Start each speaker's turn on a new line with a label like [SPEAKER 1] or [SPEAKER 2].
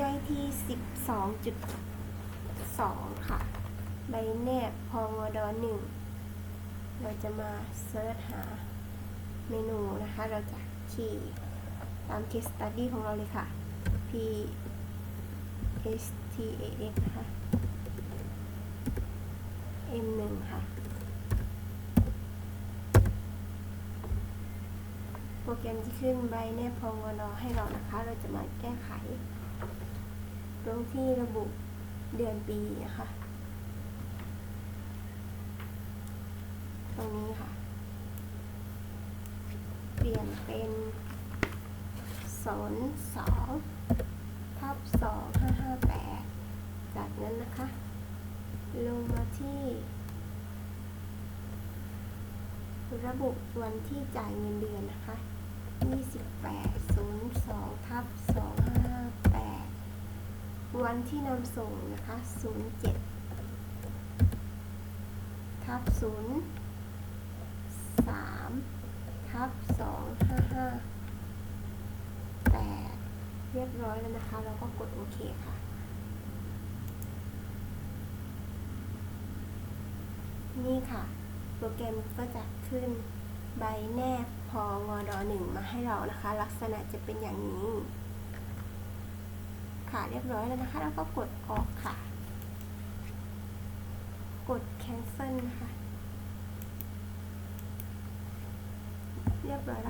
[SPEAKER 1] ย่อยที่ 12.2 ค่ะ ใบแนบพองอดอหนึ่งเราจะมาเซิร์ชหาเมนูนะคะ เราจะขี่ตาม case study ของเราเลยค่ะ p s t a x ค่ะ m 1ค่ะ โปรแกรมที่ขึ้นใบแนบพองอนอให้เรานะคะ เราจะมาแก้ไข ตรงที่ระบุเดือนปีนะคะ ตรงนี้ค่ะ เปลี่ยนเป็นสนสองทับสองห้าห้าแปดจากนั้นนะคะ ลงมาที่ ระบุวันที่จ่ายเงินเดือนนะคะ2802ทับ258 วันที่นำส่งนะคะ 07 ทับ 03 ทับ 255 8 เรียบร้อยแล้วนะคะ เราก็กดโอเคค่ะ นี่ค่ะ โปรแกรมก็จะขึ้นใบแนบพองอดอหนึ่งมาให้เรานะคะ ลักษณะจะเป็นอย่างนี้่ะเรียบร้อยแล้วนะคะ แล้วก็กดออกค่ะ กด cancel นะคะ เรียบร้อยแล้ว